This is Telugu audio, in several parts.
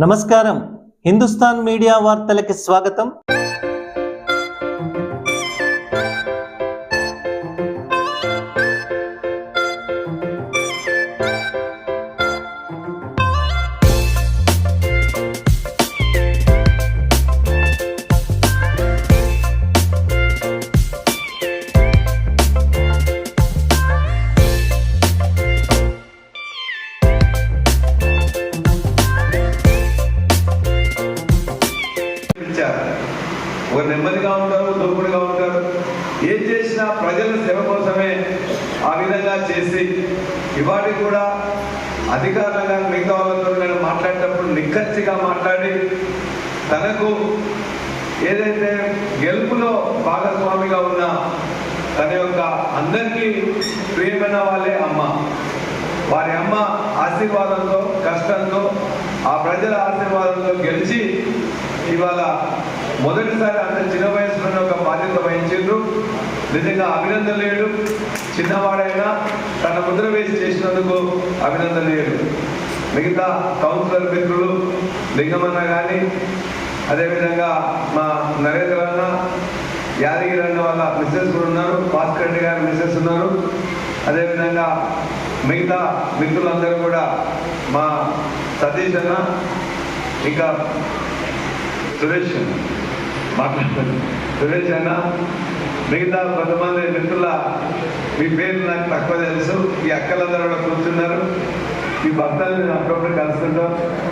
నమస్కారం. హిందుస్థాన్ మీడియా వార్తలకి స్వాగతం. ఏం చేసినా ప్రజల సేవ కోసమే ఆ విధంగా చేసి ఇవాళ కూడా అధికారులుగా మిగతా వాళ్ళతో నేను మాట్లాడేటప్పుడు నిక్కచ్చిగా మాట్లాడి తనకు ఏదైతే గెలుపులో భాగస్వామిగా ఉన్న తన యొక్క అందరికీ ప్రియమైన వాళ్ళే అమ్మ. వారి అమ్మ ఆశీర్వాదంతో కష్టంతో ఆ ప్రజల ఆశీర్వాదంతో గెలిచి ఇవాళ మొదటిసారి అంత చిన్న వయసులోనే ఒక బాధ్యత వహించిండ్రు. నిజంగా అభినందనలేడు. చిన్నవాడైనా తన ముద్ర వేసి చేసినందుకు అభినందనలేడు. మిగతా కౌన్సిలర్ మిత్రులు లింగమన్న కానీ అదేవిధంగా మా నరేంద్ర అన్న యాదగిరి అన్న వాళ్ళ మిస్సెస్ కూడా ఉన్నారు. భాస్కర్ రెడ్డి గారి మిస్సెస్ ఉన్నారు. అదేవిధంగా మిగతా మిత్రులందరూ కూడా మా సతీష్ అన్న ఇంకా సురేష్ మాట్లాడతాను సురేష్ అన్న మిగతా కొంతమంది మిత్రుల మీ పేరు నాకు తక్కువ తెలుసు. ఈ అక్కలందరూ కూడా కూర్చున్నారు. ఈ భక్తులు నేను అప్పుడప్పుడు కలుస్తుంటాం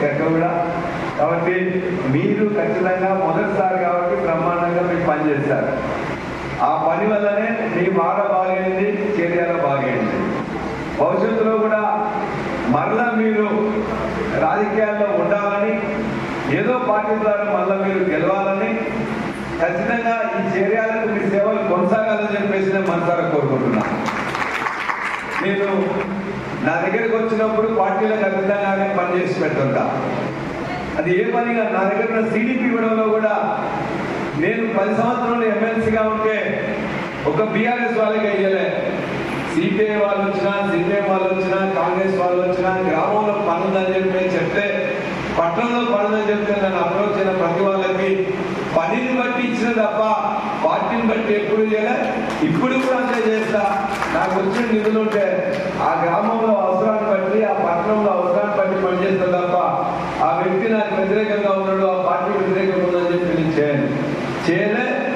ఎక్కడ కూడా. కాబట్టి మీరు ఖచ్చితంగా మొదటిసారి కాబట్టి బ్రహ్మాండంగా మీరు పని చేస్తారు ఆ పని వల్లనే మీ మాట బాగైంది చర్యలు బాగైంది. భవిష్యత్తులో కూడా మరలా మీరు రాజకీయాల్లో ఉండాలని ఏదో పార్టీ ద్వారా మళ్ళీ మీరు గెలవాలని ఖచ్చితంగా ఈ చర్యలకు మీ సేవలు కొనసాగాలని చెప్పేసి నేను మనసారా కోరుకుంటున్నాను నేను నా దగ్గరికి వచ్చినప్పుడు పార్టీలో ఖచ్చితంగానే పనిచేసి పెడుతుంటా అది ఏ పనిగా? నా దగ్గర ఉన్న సిడిపి ఇవ్వడంలో కూడా నేను పది సంవత్సరాలు ఎమ్మెల్సీగా ఉంటే ఒక బీఆర్ఎస్ వాళ్ళకి అయ్యలే సిపిఐ వాళ్ళు వచ్చినా సిపిఎం వాళ్ళు వచ్చినా కాంగ్రెస్ వాళ్ళు వచ్చినా గ్రామంలో పనుందని చెప్పి చెప్తే పట్టణంలో పనుందని చెప్తే నన్ను అప్రోచ్ అయిన ప్రతి వాళ్ళకి పనిని బట్టి ఇచ్చిన తప్ప పార్టీని బట్టి ఎప్పుడు చేయలే? ఇప్పుడు కూడా అంతే చేస్తా. నాకు వచ్చిన నిధులు ఉంటే ఆ గ్రామంలో అవసరాన్ని బట్టి ఆ పట్టణంలో అవసరాన్ని బట్టి పనిచేస్తా తప్ప ఆ వ్యక్తి నాకు వ్యతిరేకంగా ఉన్నాడు ఆ పార్టీ వ్యతిరేకంగా ఉందని చెప్పి నేను చేయను. చేయలే.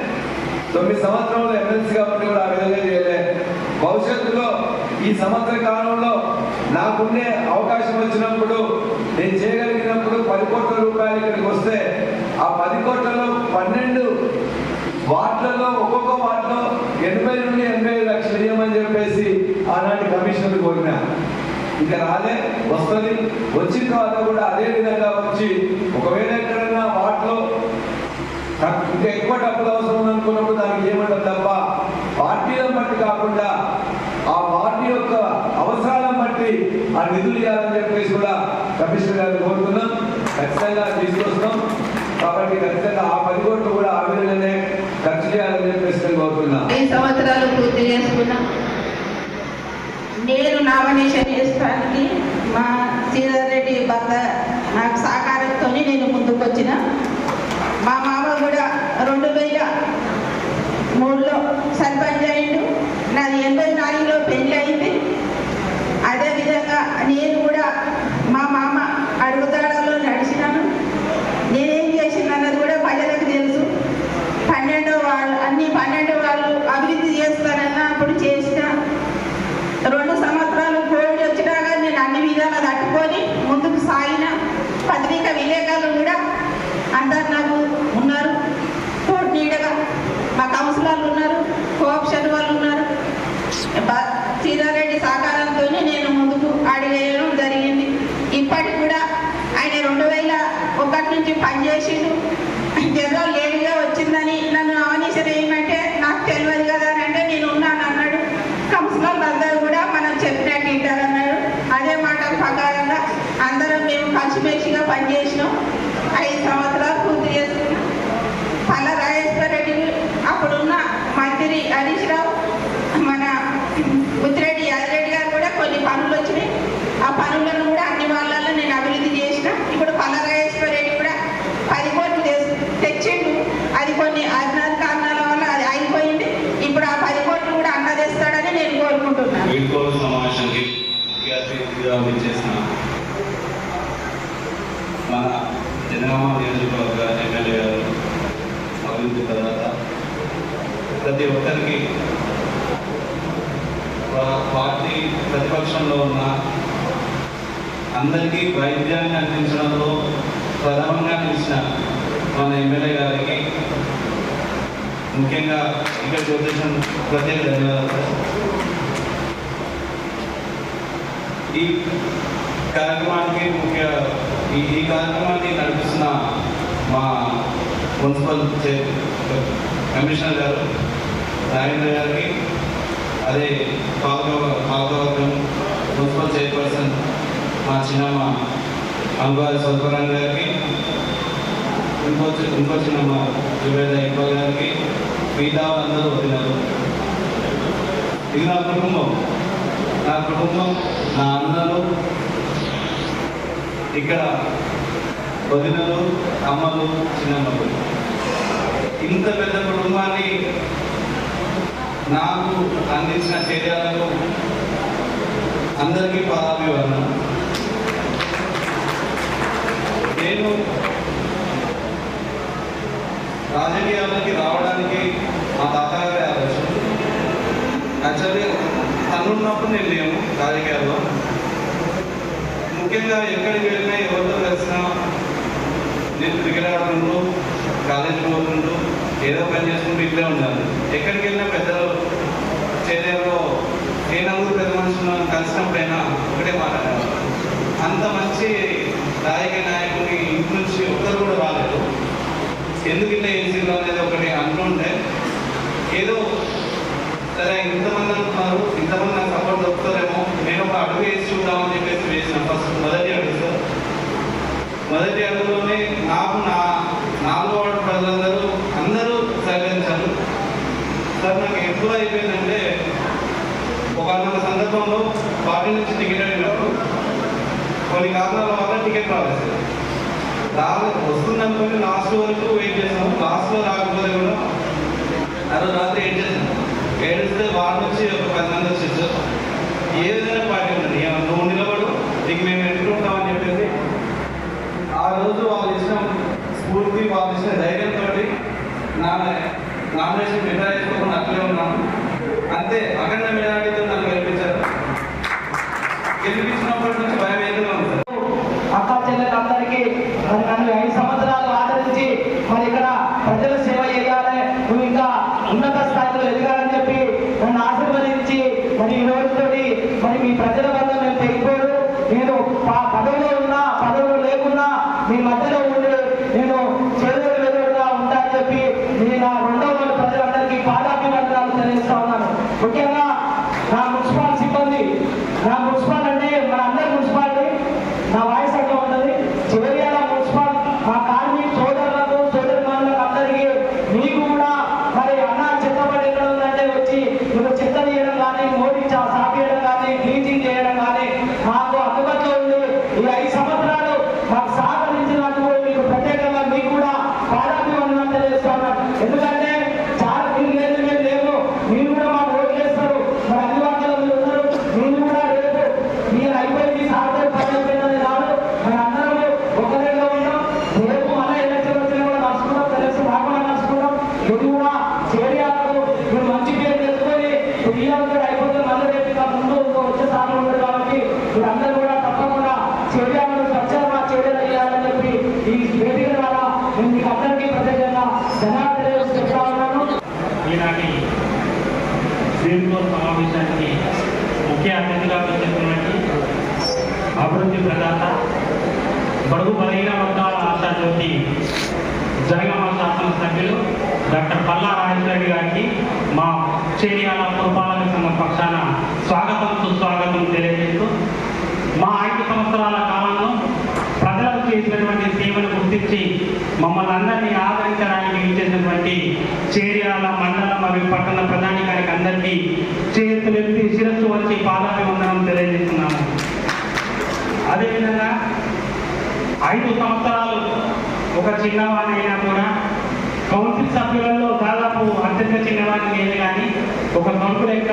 తొమ్మిది సంవత్సరంలో ఎమ్మెల్సీగా కాబట్టి కూడా ఆ విధంగా చేయలే. భవిష్యత్తులో ఈ సంవత్సర కాలంలో నాకుండే అవకాశం వచ్చినప్పుడు నేను చేయగలిగినప్పుడు పది కోట్ల రూపాయలు ఇక్కడికి వస్తే ఆ పది కోట్లలో పన్నెండు వార్డులలో ఒక్కొక్క వార్డులో ఎనభై నుండి ఎనభై లక్షలు ఇవ్వమని చెప్పేసి ఆనాటి కమిషనర్ కోరినా. ఇంకా రాలే వస్తుంది. వచ్చిన తర్వాత కూడా అదే విధంగా వచ్చి ఒకవేళ ఎక్కడైనా వాటిలో ఇంకా ఎక్కువ డబ్బులు అవసరం అనుకున్నప్పుడు దానికి ఏమంటారు తప్ప పార్టీలను బట్టి కాకుండా ఆ పార్టీ యొక్క అవసరాలను బట్టి ఆ నిధులు ఇవ్వాలని చెప్పేసి కూడా కమిషనర్ గారిని కోరుతున్నాం. ఖచ్చితంగా తీసుకొస్తాం. కాబట్టి ఖచ్చితంగా ఆ పది కోట్లు కూడా ఆ విధంగానే ఖర్చు చేయాలని చెప్పేసి నేను కోరుతున్నాం. ఈ సంవత్సరాలు పూర్తి చేసుకున్నా? నేను నామినేషన్ చేసుకోవడానికి మా శ్రీధర్ రెడ్డి భర్త నాకు సహకారంతో నేను ముందుకు వచ్చిన. మా మామ కూడా రెండు వేల మూడులో సర్పంచ్ నాది ఎనభై నాలుగులో పనిచేసినాం. ఐదు సంవత్సరాలు పూర్తి చేసుకున్నాం పల్ల రాజేశ్వర రెడ్డి అప్పుడున్న మంత్రి హరీష్ రావు మన ముత్తిరెడ్డి యాదిరెడ్డి గారు కూడా కొన్ని పనులు వచ్చినాయి ఆ పనులను కూడా అన్ని వాళ్ళల్లో నేను అభివృద్ధి చేసిన ఇప్పుడు పల్ల రాజేశ్వర విచ్చేసిన మన జనగామ నియోజకవర్గ ఎమ్మెల్యే గారు అభివృద్ధి తర్వాత ప్రతి ఒక్కరికి పార్టీ ప్రతిపక్షంలో ఉన్న అందరికీ వైద్యాన్ని అందించడంలో ప్రథమంగా నిలిచిన మన ఎమ్మెల్యే గారికి ముఖ్యంగా ఇక్కడ వచ్చేసిన ప్రత్యేక ధన్యవాదాలు. ఈ కార్యక్రమానికి ముఖ్య ఈ కార్యక్రమానికి కార్యక్రమాన్ని నడిపిస్తున్న మా మున్సిపల్ కమిషనర్ గారు రాజేంద్ర గారికి అదే పాల్గొ పాల్గొవర్గం మున్సిపల్ చైర్పర్సన్ మా చిన్నమ్మ అనుభవ స్వల్పరాణి గారికి ఇంకో ఇంకో చిన్నమ్మ జుబేద ఇక్బాల్ గారికి మిగతా వాళ్ళందరూ వదిలారు ఇది నా కుటుంబం. నా కుటుంబం నా అన్నలు ఇక్కడ వదినలు అమ్మలు చిన్నమ్మలు. ఇంత పెద్ద కుటుంబాన్ని నాకు అందించిన చర్యలకు అందరికీ పాదాభివర్ణం నేను రాజకీయాలకి రావడానికి మా తాతగారి ఆలోచన. యాక్చువల్లీ తనున్నప్పుడు నేను లేము రాజకీయాల్లో. ముఖ్యంగా ఎక్కడికి వెళ్ళినా ఎవరితో కలిసినా నేను క్రికెట్ ఆడుతుంటూ కాలేజీకి పోతుంటూ ఏదో పని చేసుకుంటూ ఇట్లే ఉన్నాను ఎక్కడికి వెళ్ళినా పెద్దలు చర్యలో ఏ నలుగురు పెద్ద మనుషులను కలిసినప్పుడైనా ఒకటే మాట్లాడారు అంత మంచి రాజకీయ నాయకుని ఇంటి నుంచి ఒక్కరు కూడా రాలేదు. ఎందుకు ఇట్లా ఏసీలో అనేది ఒకటి అంటుంటే ఏదో సరే ఇంతమంది అంటున్నారు ఇంతమంది నాకు సపోర్ట్ దొరుకుతారేమో నేను ఒక అడుగు వేసి చూద్దామని చెప్పేసి వేసిన ఫస్ట్ మొదటి అడుగు. సార్ మొదటి అడుగులోనే నాకు నా నాలుగో వాడు ప్రజలందరూ అందరూ సహకరించారు. సార్ నాకు ఎక్కువ అయిపోయిందంటే ఒక సందర్భంలో పార్టీ నుంచి టికెట్ కొన్ని కారణాల వల్ల టికెట్ రాలేదు. రాలేదు. వస్తుందనుకొని లాస్ట్ వరకు వెయిట్ చేసాము లాస్ట్లో రాకపోతే కూడా ఆ రోజు రాత్రి ఏం చేసాను ఏడిస్తే వాడి నుంచి ఒక పది మంది వచ్చేసారు ఏ విధంగా పార్టీ ఉన్నది నువ్వు నిలబడు నీకు మేము ఎన్నుకుంటామని చెప్పేసి ఆ రోజు వాళ్ళు ఇచ్చిన స్ఫూర్తి వాళ్ళు ఇచ్చిన ధైర్యంతో నామినేషన్ విడ్డా చేసుకోకుండా అట్లే ఉన్నాను. అంతే. అఖండ మెజారిటీతో గెలిపించినప్పటి నుంచి భయం ఏదైనా అక్క చెల్లెలందరికీ మరి నన్ను ఐదు సంవత్సరాలు ఆదరించి మరి ఇక్కడ ప్రజల సేవ చేయాలి నువ్వు ఇంకా ఉన్నత స్థాయిలో ఎదగాలని చెప్పి నన్ను ఆశీర్వదించి మరి ఈ రోజుతోటి మరి మీ ప్రజల వల్ల మేము తెగిపోడు నేను ప- పదవిలో ఉన్నా పదవిలో లేకున్నా మీ మధ్యలో ఉండి నేను చేదోడు వెదోడుగా ఉంటా అని చెప్పి నేను నా రెండవ వార్డు ప్రజలందరికీ పాదాభివందనాలు తెలియజేస్తా ఉన్నాను ముఖ్యంగా నా మున్సిపల్ సిబ్బంది నా మున్సిపల్ అంటే మన అందరి మున్సిపాలిటీ నా వాయిస్ అట్లా ఉన్నది చివరియాల మున్సిపల్ మా కార్మిక సోదరులకు సోదరులకు అందరికీ మీకు కూడా మరి అన్న చెత్తపడి ఎక్కడ ఉందంటే వచ్చి మీరు చెత్త తీయడం కానీ మోడీ చా- సాపేయడం కానీ క్లీనింగ్ చేయడం కానీ మాకు అందుబాటులో ఉంది ఈ ఐదు సంవత్సరాలు మాకు సహకరించినందుకు మీకు ప్రత్యేకంగా మీకు కూడా పాదాభివందనాలు తెలియజేస్తున్నాను ఎందుకంటే చాలా మీరు లేదు మేము లేము మీరు కూడా మాకు ఓట్లు వేస్తారు మరి అన్ని వాటిలో మీరు ఉన్నారు మీరు కూడా రేపు మీరు అయిపోయింది సాగుతారు పని అయిపోయిందని కాదు మరి అందరము ఒకరిలో ఉన్నాం రేపు మన ఎలక్షన్ వచ్చినా కూడా నడుచుకుంటాం తెలుసు రాకుండా నడుచుకుంటాం ఇది కూడా చేరియాలకు మీరు మంచి పేరు తెచ్చుకొని ఇయ్యాలి అయిపోతే మళ్ళీ రేపు ఇంకా ముందు ఇంకో వచ్చే సార్లు ఉండదు కాబట్టి మీరందరూ కూడా తప్పకుండా చేరియాలను స్వచ్ఛంగా చర్యలు అయ్యాలని చెప్పి ఈ వేదిక ద్వారా నేను మీకు అందరికీ ప్రత్యేకంగా ధన్యవాదాలు తెలియజేస్తా ఉన్నాను ఈనాటి దీంట్లో సమావేశానికి ముఖ్య అతిథిగా వచ్చేటువంటి అభివృద్ధి ప్రదాత బడుగు బలహీన వర్గాల ఆశాజ్యోతి జనగామ శాసనసభ్యులు డాక్టర్ పల్లా రాజేశ్వరి గారికి మా చేరియాల పురపాలక సంఘం పక్షాన స్వాగతం సుస్వాగతం తెలియజేస్తూ మా ఐదు సంవత్సరాల కాలంలో ప్రజలకు చేసినటువంటి సేవను గుర్తించి మమ్మల్ని అందరినీ ఆదరించడానికి చేసినటువంటి చేర్యాల మండల మరియు పట్టణ ప్రధాని గారికి అందరికీ చేతులెత్తి శిరస్సు వచ్చి పాదాభివందనం తెలియజేస్తున్నాను. అదేవిధంగా ఐదు సంవత్సరాలు ఒక చిన్నవాడినైనా కూడా కౌన్సిల్ సభ్యులలో దాదాపు అత్యంత చిన్నవాడిని నేను కానీ ఒక కొడుకు లెక్క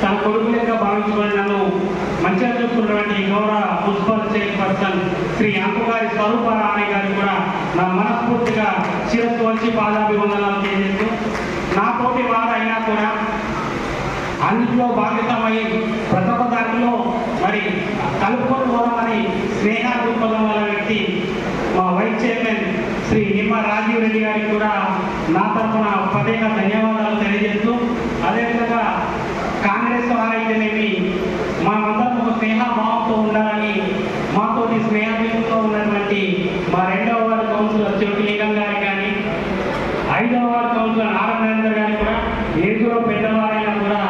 తన కొడుకు లెక్క భావించుకొని నన్ను మంచిగా చూసుకున్నటువంటి గౌరవ మున్సిపల్ చైర్పర్సన్ శ్రీ అంకుగారి స్వరూప రాణి గారికి కూడా నా మనస్ఫూర్తిగా శిరస్సు వచ్చి పాదాభివందనాలు తెలియజేస్తూ నా తోటి కూడా అన్నింటిలో బాధితమై ప్రతి ఒక్క మరి కలుపుకొని పోదామని స్నేహ దృక్పథం వల్ల వ్యక్తి మా వైస్ చైర్మన్ శ్రీ నిమ్మ రాజీవ్ రెడ్డి గారికి కూడా నా తరఫున ప్రత్యేక ధన్యవాదాలు తెలియజేస్తూ అదేవిధంగా కాంగ్రెస్ వారైతేనేమి మనమందరం ఒక స్నేహ భావంతో ఉండాలని మాతో స్నేహంతో ఉన్నటువంటి మా రెండవ వార్డు కౌన్సిలర్ చెవిటి లింగం గారి కానీ ఐదవ వార్డు కౌన్సిలర్ నారాయణ గారి కూడా ఏదో పెద్దవారైనా కూడా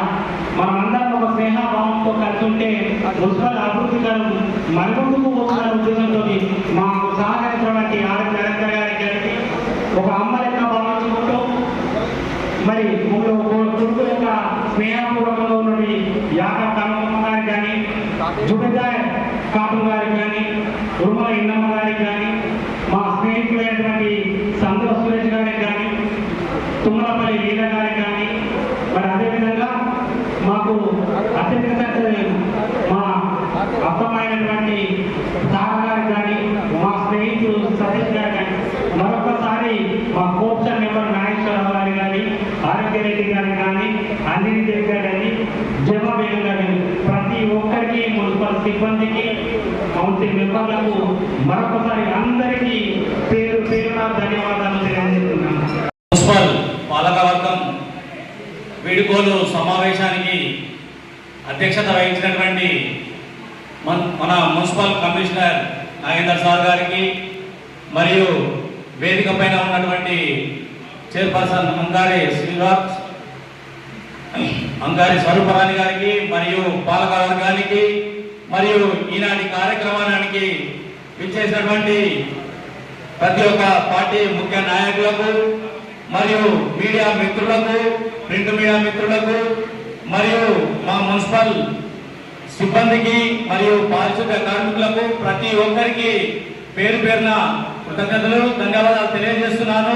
మనమందరం ఒక స్నేహ భావంతో కలిసి ఉంటే మున్సిపల్ అభివృద్ధి గారు పోతున్న ఉద్దేశంతో మాకు సహకరించినటువంటి ఆర్ నరేంద్ర గారి గారికి ఒక అమ్మ లెక్క భావించుకుంటూ మరి ఊళ్ళో కొడుకు పూర్వకంలో ఉన్నటువంటి ఉన్నది యాక గారికి కానీ జుబెదాయ్ కాపు గారికి కానీ ఉరుమల ఇన్నమ్మ గారికి కానీ మా స్నేహితులైనటువంటి సంతోష్ సురేష్ గారికి కానీ తుమ్మలపల్లి లీల గారికి కానీ మరి అదేవిధంగా మాకు అత్యంత మా అర్థమైనటువంటి సార్ గారికి కానీ మా స్నేహితులు సతీష్ గారు కానీ మరొకసారి మా కోప్షన్ మెంబర్ నాగేశ్వరరావు గారు కానీ ఆరోగ్య రెడ్డి గారు కానీ అంజనీ దేవి గారు కానీ జమా బేగం గారు కానీ ప్రతి ఒక్కరికి మున్సిపల్ సిబ్బందికి కౌన్సిల్ మెంబర్లకు మరొకసారి అందరికీ పేరు పేరున ధన్యవాదాలు తెలియజేస్తున్నాను. మున్సిపల్ పాలకవర్గం వీడుకోలు సమావేశానికి అధ్యక్షత వహించినటువంటి మన మన మున్సిపల్ కమిషనర్ నాగేందర్ సార్ గారికి మరియు వేదిక పైన ఉన్నటువంటి చైర్పర్సన్ అంగారి శ్రీనివాస్ అంగారి స్వరూపరాణి గారికి మరియు పాలక వర్గానికి మరియు ఈనాటి కార్యక్రమానికి విచ్చేసినటువంటి ప్రతి ఒక్క పార్టీ ముఖ్య నాయకులకు మరియు మీడియా మిత్రులకు ప్రింట్ మీడియా మిత్రులకు మరియు మా మున్సిపల్ సిబ్బందికి మరియు పారిశుద్ధ్య కార్మికులకు ప్రతి ఒక్కరికి పేరు పేరున కృతజ్ఞతలు ధన్యవాదాలు తెలియజేస్తున్నాను.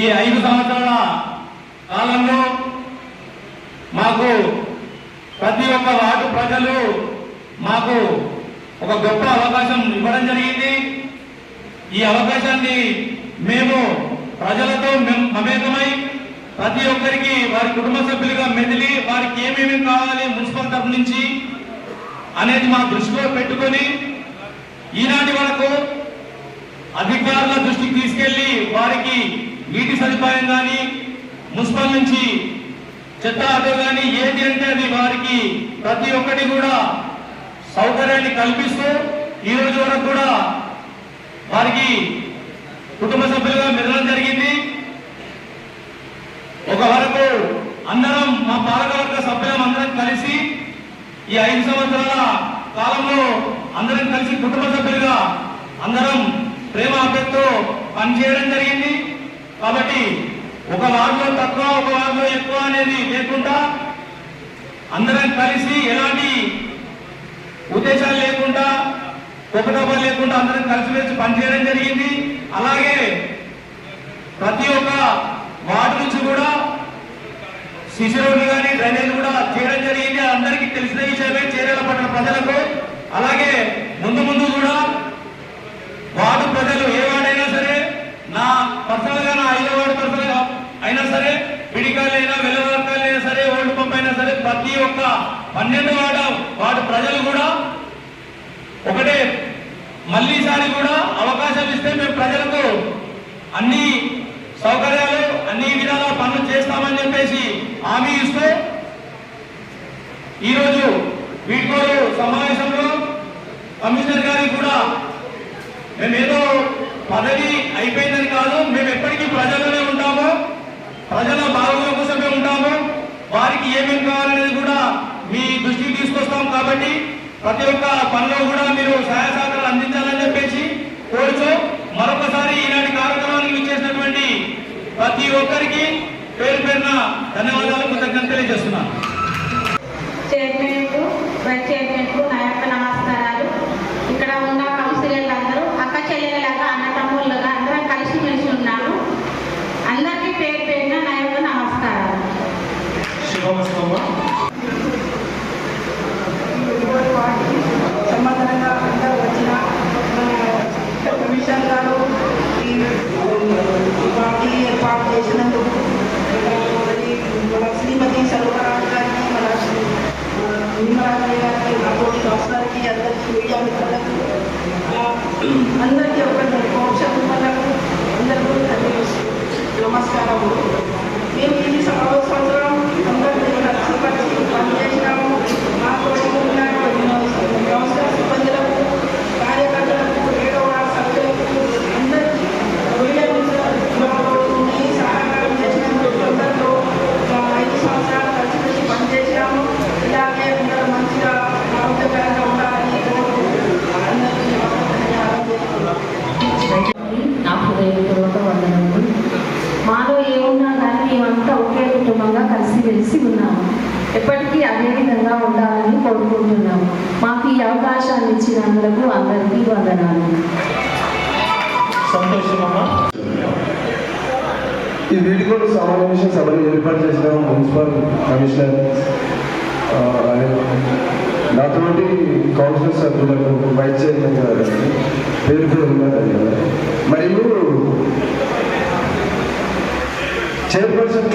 ఈ ఐదు సంవత్సరాల కాలంలో మాకు ప్రతి ఒక్క వార్డు ప్రజలు మాకు ఒక గొప్ప అవకాశం ఇవ్వడం జరిగింది. ఈ అవకాశాన్ని మేము ప్రజలతో మెం- మమేకమై ప్రతి ఒక్కరికి వారి కుటుంబ సభ్యులుగా మెదిలి వారికి ఏమేమి కావాలి మున్సిపల్ తరఫు నుంచి అనేది మా దృష్టిలో పెట్టుకొని ఈనాటి వరకు అధికారుల దృష్టికి తీసుకెళ్ళి వారికి నీటి సదుపాయం కానీ మున్సిపల్ నుంచి చెత్త ఆటో కానీ ఏది అంటే అది వారికి ప్రతి ఒక్కటి కూడా సౌకర్యాన్ని కల్పిస్తూ ఈ రోజు వరకు కూడా వారికి కుటుంబ సభ్యులుగా మెదలడం జరిగింది. ఒక వరకు అందరం మా పాలకవర్గ సభ్యులం అందరం కలిసి ఈ ఐదు సంవత్సరాల కాలంలో అందరం కలిసి కుటుంబ సభ్యులుగా అందరం ప్రేమ అభ్యర్థితో పనిచేయడం జరిగింది. కాబట్టి ఒక వార్డులో తక్కువ ఒక వార్డులో ఎక్కువ అనేది లేకుండా అందరం కలిసి ఎలాంటి ఉద్దేశాలు లేకుండా కోపతాపం లేకుండా అందరం కలిసిమెలిసి పనిచేయడం జరిగింది. అలాగే ప్రతి ఒక్క వార్డు నుంచి కూడా సిసి రోడ్లు కానీ డ్రైనేజ్ కూడా చేయడం జరిగింది. అందరికీ తెలిసిన విషయమే చేరేల పట్టిన ప్రజలకు. అలాగే ముందు ముందు కూడా వార్డు ప్రజలు ఏ వార్డైనా సరే నా పర్సనల్గా నా ఐదో వార్డు పర్సనల్గా అయినా సరే పిడికాయలైనా వెల్లవర్కాయలైనా సరే ఓల్డ్ పంప్ అయినా సరే ప్రతి ఒక్క పన్నెండు వాడ వాటి ప్రజలు కూడా ఒకటే మళ్ళీసారి కూడా అవకాశం ఇస్తే మేము ప్రజలకు అన్ని సౌకర్యాలు అన్ని విధాల పనులు చేస్తామని చెప్పేసి హామీ ఇస్తూ ఈరోజు వీడ్కోలు సమావేశంలో కమిషనర్ గారికి కూడా మేమేదో పదవి ప్రజల బాగోగుల కోసమే ఉంటాము. వారికి ఏమేమి కావాలనేది కూడా మీ దృష్టికి తీసుకొస్తాం కాబట్టి ప్రతి ఒక్క పనిలో కూడా మీరు సహాయ సహకారాలు అందించాలని చెప్పేసి కోరుచు మరొకసారి ఈనాటి కార్యక్రమానికి ఇచ్చేసినటువంటి ప్రతి ఒక్కరికి పేరు పేరున ధన్యవాదాలు కృతజ్ఞత తెలియజేస్తున్నాను. చైర్మన్ వైస్ నా యొక్క నమస్కారాలు ఇక్కడ ఉన్న కౌన్సిలర్లు అందరూ అక్క చెల్లెలలాగా అన్నతమ్ముళ్ళగా అందరం కలిసిమెలిసి ఉన్నాము అందరికీ పేరు పేరున నా యొక్క నమస్కారాలు శుభమస్తమ్మ మేమంతా ఒకే కుటుంబంగా కలిసిమెలిసి ఉన్నాము ఎప్పటికీ అదే విధంగా ఉండాలని కోరుకుంటున్నాము మాకు ఈ అవకాశాన్ని ఇచ్చినందుకు అందరికీ వందనాలు సంతోషమమ్మా ఈ వీడికోడ్ సమావేశ సభను ఏర్పాటు చేసిన మున్సిపల్ కమిషనర్ నాతోటి కౌన్సిల్ సభ్యులకు వైస్ చైర్మన్ గారు పేరు పేరు ధన్యవాదాలు. మరియు చైర్పర్సన్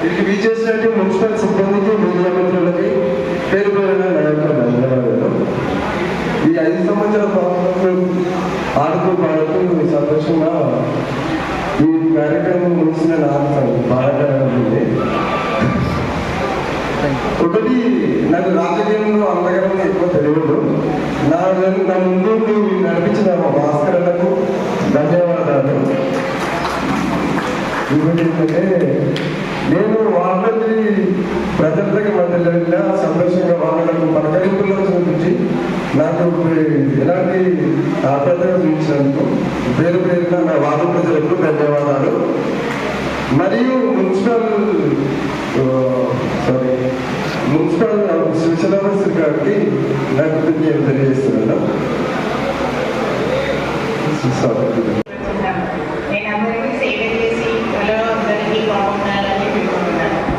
వీటికి విచ్చేసినట్టు మున్సిపల్ సిబ్బందికి మీడియా మిత్రులకి పేరు పేరున నా ధన్యవాదాలు ఈ ఐదు సంవత్సరాల పాటు ఆడుతూ పాడుతూ సంతోషంగా ఈ కార్యక్రమం ముగిసిన నాకు బాగా ఉంది ఒకటి నాకు రాజకీయంలో అంతకన్నా ఎక్కువ తెలియదు. నా నా ముందు నడిపించిన మా భాస్కర్లకు ధన్యవాదాలు. ఇంకోటి ఏంటంటే నేను వాళ్ళకి ప్రజలకి మధ్యలో వెళ్ళినా సంతోషంగా వాళ్ళకు పలకరింపులో చూపించి నాకు ఎలాంటి ఆప్రదగా చూపించినందుకు పేరు పేరున నా వాళ్ళ ప్రజలకు ధన్యవాదాలు. మరియు మున్సిపల్ సారీ మున్సిపల్ సిలబస్ గారికి తెలియజేస్తున్నాను.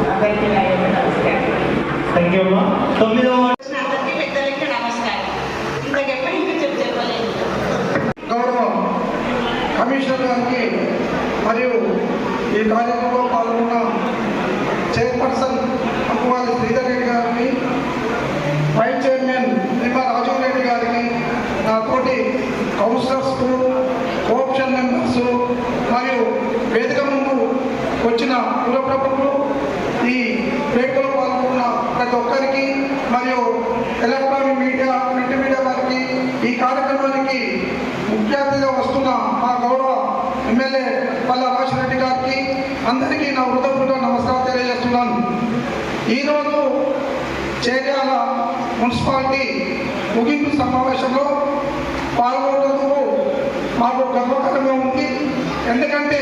నా చెప్పు చెప్పలేదు. గౌరవ కమిషనర్ గారికి మరియు కార్యక్రమంలో పాల్గొన్న చైర్పర్సన్ అమ్మవారి శ్రీధర్ రెడ్డి గారికి వైస్ చైర్మన్ నిమ్మ రాజీవ్ రెడ్డి గారికి నాతోటి కోఆప్షన్ మెంబర్స్ మరియు వేదిక ముందు వచ్చిన కుల ఈ వేడుకలో పాల్గొన్న ప్రతి ఒక్కరికి మరియు ఎలక్ట్రానిక్ మీడియా ప్రింట్ మీడియా వారికి ఈ కార్యక్రమానికి ముఖ్య అతిథిగా వస్తున్న మా గౌరవ ఎమ్మెల్యే పల్ల రాజరెడ్డి గారికి అందరికీ నా హృదయపూర్వక నమస్కారం తెలియజేస్తున్నాను. ఈరోజు చేర్యాల మున్సిపాలిటీ ముగింపు సమావేశంలో పాల్గొన్నందుకు మాకు గర్వకరంగా ఉంది. ఎందుకంటే